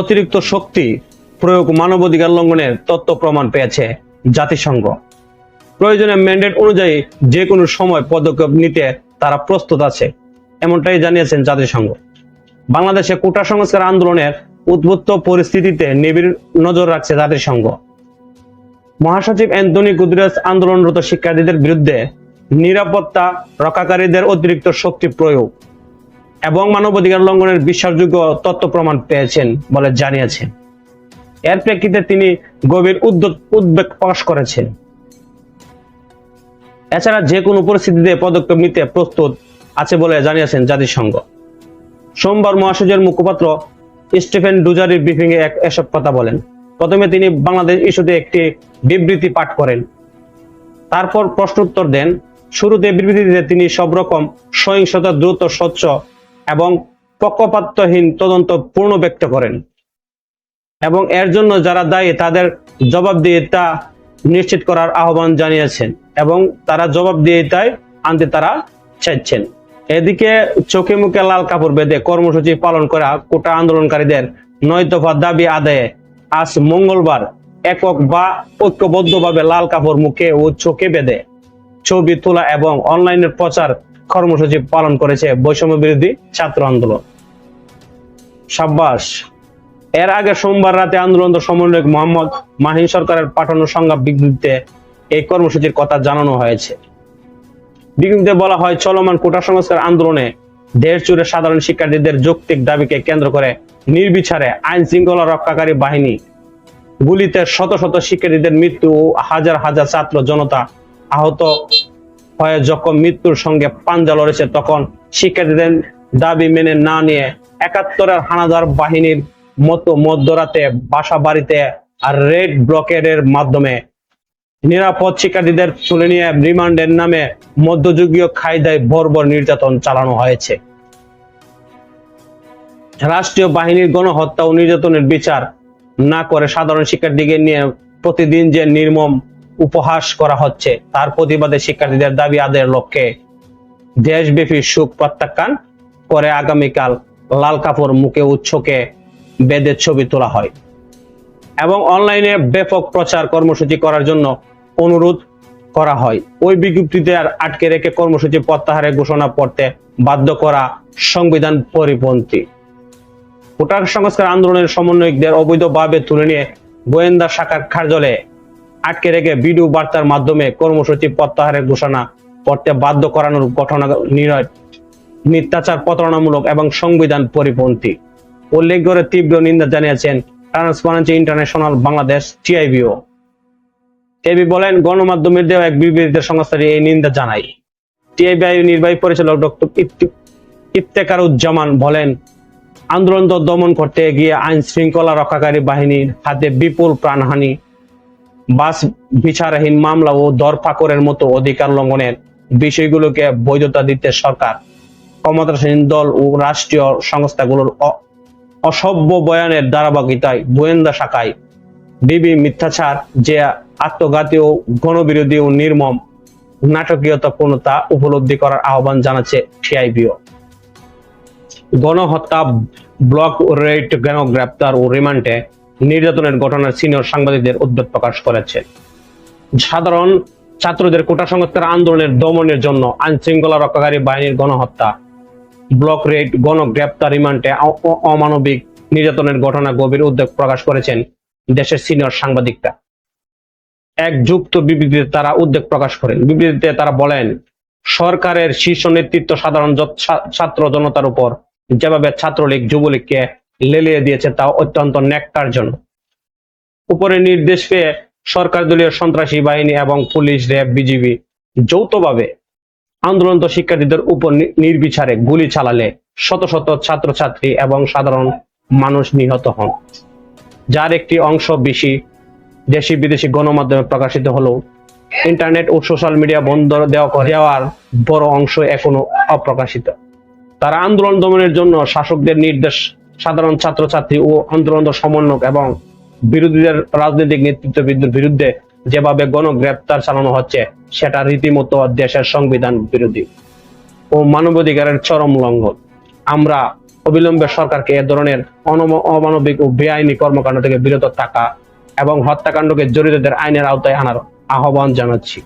অতিরিক্ত শক্তি প্রয়োগ মানবাধিকার লঙ্ঘনের তথ্য প্রমাণ পেয়েছে জাতিসংঘ। প্রয়োজনে ম্যান্ডেট অনুযায়ী যে কোনো সময় পদক্ষেপ নিতে তারা প্রস্তুত আছে, এমনটাই জানিয়েছেন জাতিসংঘ। বাংলাদেশে কোটা সংস্কার আন্দোলনের উদ্বুদ্ধ পরিস্থিতিতে নিবিড় নজর রাখছে জাতিসংঘ। মহাসচিব অ্যান্টনি গুদরেস আন্দোলনরত শিক্ষার্থীদের বিরুদ্ধে নিরাপত্তা রক্ষাকারীদের অতিরিক্ত শক্তি প্রয়োগ। এবং মানবাধিকার লঙ্ঘনের বিশ্বাসযোগ্য তথ্য প্রমাণ পেয়েছেন বলে জানিয়েছেন। এর প্রেক্ষিতে তিনি গভীর উদ্বেগ প্রকাশ করেছেন। এছাড়া যে কোনো পরিস্থিতিতে পদক্ষেপ নিতে প্রস্তুত আছে বলে জানিয়েছেন জাতিসংঘ। সোমবার মহাসচিবের মুখপাত্র স্টিফেন ডুজারির ব্রিফিং এ এসব কথা বলেন। প্রথমে তিনি বাংলাদেশ ইস্যুতে একটি বিবৃতি পাঠ করেন। তারপর প্রশ্নোত্তর দেন। শুরুতে বিবৃতিতে তিনি সব রকম সহিংসতা দ্রুত স্বচ্ছ এবং পক্ষপাতহীন তদন্ত পূর্ণ ব্যক্ত করেন। এবং এর জন্য যারা দায়ী, তাদের জবাবদিহিতা নিশ্চিত করার আহ্বান জানিয়েছেন এবং তারা জবাবদিহিতায় আনতে তারা চাইছেন। এদিকে চোখে মুখে লাল কাপড় বেঁধে কর্মসূচি পালন করা কোটা আন্দোলনকারীদের নয় দফা দাবি আদায়ে আজ মঙ্গলবার একক বা ঐক্যবদ্ধভাবে লাল কাপড় মুখে ও চোখে বেঁধে ছবি তোলা এবং অনলাইনের প্রচার কর্মসূচি পালন করেছে বৈষম্য বিরোধী ছাত্র আন্দোলন। সাব্বাস, এর আগে সোমবার রাতে আন্দোলন সমন্বয়ক মোহাম্মদ মাহিন সরকারের পাঠানো সংজ্ঞা বিজ্ঞপ্তিতে এই কর্মসূচির কথা জানানো হয়েছে। বিজ্ঞপ্তিতে বলা হয়, চলমান কোটা সংস্কার আন্দোলনে দেশ জুড়ে সাধারণ শিক্ষার্থীদের যৌক্তিক দাবিকে কেন্দ্র করে নির্বিচারে আইন শৃঙ্খলা রক্ষাকারী বাহিনী গুলিতে শত শত শিক্ষার্থীদের মৃত্যু ও হাজার হাজার ছাত্র জনতা আহত হয়ে যখন মৃত্যুর সঙ্গে পাঞ্জা লড়েছে, তখন শিক্ষার্থীদের দাবি মেনে না নিয়ে একাত্তরের হানাদার বাহিনীর মতো মধ্যরাতে বাসা বাড়িতে আর রেড ব্লকেডের মাধ্যমে নিরাপদ শিক্ষার্থীদের তুলে নিয়ে রিমান্ডের নামে মধ্যযুগীয় খায়দায় বর্বর নির্যাতন চালানো হয়েছে। রাষ্ট্রীয় বাহিনীর গণহত্যা ও নির্যাতনের বিচার না করে সাধারণ শিক্ষার্থীকে নিয়ে প্রতিদিন যে নির্মম উপহাস করা হচ্ছে। তার প্রতিবাদে শিক্ষার্থীদের দাবি আদায়ের লক্ষ্যে দেশব্যাপী সুখ প্রত্যাখ্যান করে আগামীকাল লাল কাপড় মুখে উচ্ছকে বেদের ছবি তোলা হয়। এবং অনলাইনে ব্যাপক প্রচার কর্মসূচি করার জন্য অনুরোধ করা হয়। ওই বিজ্ঞপ্তিতে আর আটকে রেখে কর্মসূচি প্রত্যাহারের ঘোষণা পড়তে বাধ্য করা সংবিধান পরিপন্থী। কোটার সংস্কার আন্দোলনের সমন্বয়কদের অবৈধভাবে তুলে নিয়ে গোয়েন্দা শাখার কার্যালয়ে আটকে রেখে ভিডিও বার্তার মাধ্যমে কর্মসূচি প্রত্যাহারের ঘোষণা করতে বাধ্য করানোর ঘটনা নির্ণয় মিথ্যাচার প্রতারণামূলক এবং সংবিধান পরিপন্থী। উল্লেখ করে তীব্র নিন্দা জানিয়েছেন ট্রান্সপারেন্সি ইন্টারন্যাশনাল বাংলাদেশ টিআইবিও। টিআইবি বলেন, গণমাধ্যমের দেওয়া এক বিবৃতিতে সংস্থাটি এই নিন্দা জানায়। টিআইবিআই নির্বাহী পরিচালক ডক্টর ইফতেকারুজ্জামান বলেন, আন্দোলন দমন করতে গিয়ে আইন শৃঙ্খলা রক্ষাকারী বাহিনীর হাতে বিপুল প্রাণহানি বাস বিচারহীন মামলা ও দরফাকরের মতো অধিকার লঙ্ঘনের বিষয়গুলোকে বৈধতা দিতে সরকার, ক্ষমতাসীন দল ও রাষ্ট্রীয় সংস্থাগুলোর অসভ্য বয়ানের ধারাবাহিকতায় গোয়েন্দা শাখায় বিবি মিথ্যাচার, যে আত্মঘাতী ও গণবিরোধী ও নির্মম নাটকীয়তাপূর্ণতা উপলব্ধি করার আহ্বান জানাচ্ছে টিআইবিও গণহত্যা, ব্লক রেট গ্রেপ্তার ও রিমান্ডে নির্যাতনের ঘটনার সিনিয়র সাংবাদিকদের উদ্বেগ প্রকাশ করেছে। সাধারণ ছাত্রদের কোটা সংস্কার আন্দোলনের দমনের জন্য আইন শৃঙ্খলা রক্ষাকারী বাহিনীর গণহত্যা, ব্লক রেড গণ গ্রেপ্তার রিমান্ডে অমানবিক নির্যাতনের ঘটনা গভীর উদ্বেগ প্রকাশ করেছেন দেশের সিনিয়র সাংবাদিকরা। এক যুক্ত বিবৃতিতে তারা উদ্বেগ প্রকাশ করেন। বিবৃতিতে তারা বলেন, সরকারের শীর্ষ নেতৃত্ব সাধারণ ছাত্র জনতার উপর যেভাবে ছাত্রলীগ, যুবলীগকে লেলিয়ে দিয়েছে তা অত্যন্ত ন্যাক্কারজনক উপরে নির্দেশ পেয়ে সরকার দলীয় সন্ত্রাসী বাহিনী এবং পুলিশ র্যাব বিজিবি যৌথভাবে আন্দোলনত শিক্ষার্থীদের উপর নির্বিচারে গুলি চালালে শত শত ছাত্রছাত্রী এবং সাধারণ মানুষ নিহত হন। যার একটি অংশ বেশি দেশি বিদেশি গণমাধ্যমে প্রকাশিত হলেও ইন্টারনেট ও সোশ্যাল মিডিয়া বন্ধ দেওয়া দেওয়ার বড় অংশ এখনও অপ্রকাশিত। তারা আন্দোলন দমনের জন্য শাসকদের নির্দেশ সাধারণ ছাত্রছাত্রী ও আন্দোলন সমন্বয়ক এবং বিরোধীদের রাজনৈতিক নেতৃত্ববিদদের বিরুদ্ধে যেভাবে গণগ্রেপ্তার চালানো হচ্ছে, সেটা রীতিমতো দেশের সংবিধান বিরোধী ও মানবাধিকারের চরম লঙ্ঘন। আমরা অবিলম্বে সরকারকে এ ধরনের অমানবিক ও বেআইনি কর্মকাণ্ড থেকে বিরত থাকা এবং হত্যাকাণ্ডকে জড়িতদের আইনের আওতায় আনার আহ্বান জানাচ্ছি।